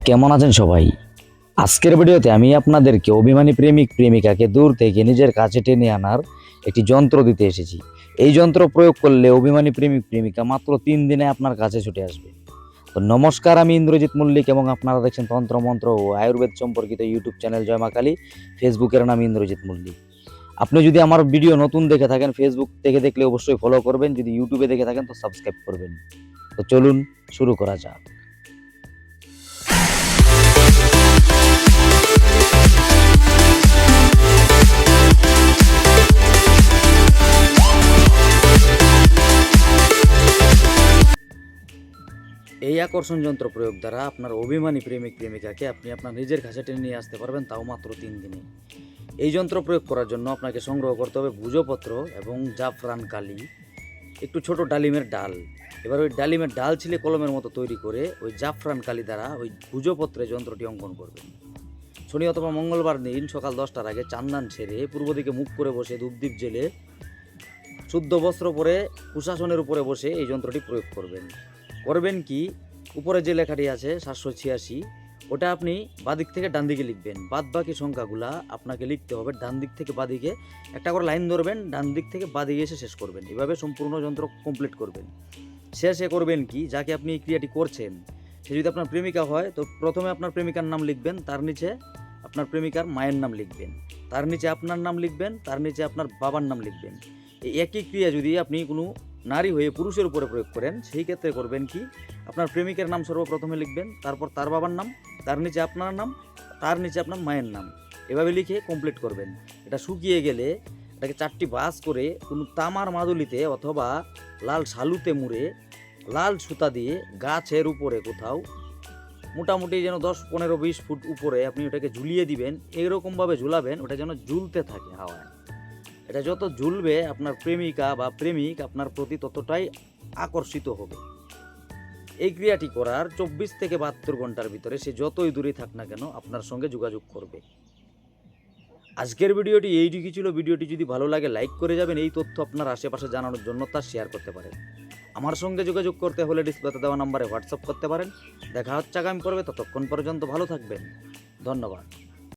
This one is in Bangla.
কেমন আছেন সবাই? আজকের ভিডিওতে আমি আপনাদেরকে অভিমানী প্রেমিক, প্রেমিকাকে দূর থেকে নিজের কাছে টেনে আনার একটি যন্ত্র দিতে এসেছি। এই যন্ত্র প্রয়োগ করলে অভিমানী প্রেমিক, প্রেমিকা মাত্র তিন দিনে আপনার কাছে ছুটে আসবে। তো নমস্কার, আমি ইন্দ্রজিৎ মল্লিক এবং আপনারা দেখছেন তন্ত্র, মন্ত্র ও আয়ুর্বেদ সম্পর্কিত ইউটিউব চ্যানেল জয় মা কালী। ফেসবুকের নাম ইন্দ্রজিৎ মল্লিক। আপনি যদি আমার ভিডিও নতুন দেখে থাকেন, ফেসবুক থেকে দেখলে অবশ্যই ফলো করবেন। যদি ইউটিউবে দেখে থাকেন, তো সাবস্ক্রাইব করবেন। তো চলুন শুরু করা যাক। এই আকর্ষণ যন্ত্র প্রয়োগ দ্বারা আপনার অভিমানী প্রেমিক, প্রেমিকাকে আপনি আপনার নিজের কাছে টেনে নিয়ে আসতে পারবেন তাও মাত্র তিন দিনে। এই যন্ত্র প্রয়োগ করার জন্য আপনাকে সংগ্রহ করতে হবে ভুজপত্র এবং জাফরান কালি, একটু ছোট ডালিমের ডাল। এবার ওই ডালিমের ডাল ছিলে কলমের মতো তৈরি করে ওই জাফরান কালি দ্বারা ওই ভুজপত্রে যন্ত্রটি অঙ্কন করবেন। শনি অথবা মঙ্গলবার দিন সকাল দশটার আগে চান্দান ছেড়ে পূর্ব দিকে মুখ করে বসে ধূপদীপ জেলে শুদ্ধ বস্ত্র পরে কুশাসনের উপরে বসে এই যন্ত্রটি প্রয়োগ করবেন। করবেন কি? উপরে যে লেখাটি আছে, সাতশো ছিয়াশি, ওটা আপনি বাদিক থেকে ডান দিকে লিখবেন। বাদ বাকি সংখ্যাগুলা আপনাকে লিখতে হবে ডান দিক থেকে বাদিকে। একটা করে লাইন ধরবেন, ডান দিক থেকে বাদিকে এসে শেষ করবেন। এভাবে সম্পূর্ণ যন্ত্র কমপ্লিট করবেন। শেষে করবেন কি? যাকে আপনি এই ক্রিয়াটি করছেন, সে যদি আপনার প্রেমিকা হয়, তো প্রথমে আপনার প্রেমিকার নাম লিখবেন, তার নিচে আপনার প্রেমিকার মায়ের নাম লিখবেন। তার নিচে আপনার নাম লিখবেন, তার নিচে আপনার বাবার নাম লিখবেন। এই একই ক্রিয়া যদি আপনি কোনো নারী হয়ে পুরুষের উপরে প্রয়োগ করেন, সেই ক্ষেত্রে করবেন কি? আপনার প্রেমিকের নাম সর্বপ্রথমে লিখবেন, তারপর তার বাবার নাম, তার নিচে আপনার নাম, তার নিচে আপনার মায়ের নাম। এভাবে লিখে কমপ্লিট করবেন। এটা শুকিয়ে গেলে এটাকে চারটি বাস করে কোনো তামার মাদুলিতে অথবা লাল শালুতে মুড়ে লাল সুতা দিয়ে গাছের উপরে কোথাও মোটামুটি যেন দশ, পনেরো, বিশ ফুট উপরে আপনি ওটাকে ঝুলিয়ে দিবেন এইরকমভাবে ঝুলাবেন, ওটা যেন ঝুলতে থাকে হাওয়ায়। এটা যত ঝুলবে আপনার প্রেমিকা বা প্রেমিক, আপনার প্রতি ততটাই আকর্ষিত হবে। এই ক্রিয়াটি করার চব্বিশ থেকে বাহাত্তর ঘণ্টার ভিতরে সে যতই দূরে থাক না কেন আপনার সঙ্গে যোগাযোগ করবে। আজকের ভিডিওটি এইটুকু ছিল। ভিডিওটি যদি ভালো লাগে, লাইক করে যাবেন। এই তথ্য আপনার আশেপাশে জানানোর জন্য তা শেয়ার করতে পারেন। আমার সঙ্গে যোগাযোগ করতে হলে ডিসপ্লেতে দেওয়া নাম্বারে হোয়াটসঅ্যাপ করতে পারেন। দেখা হচ্ছে আগামী পর্বে। ততক্ষণ পর্যন্ত ভালো থাকবেন। ধন্যবাদ।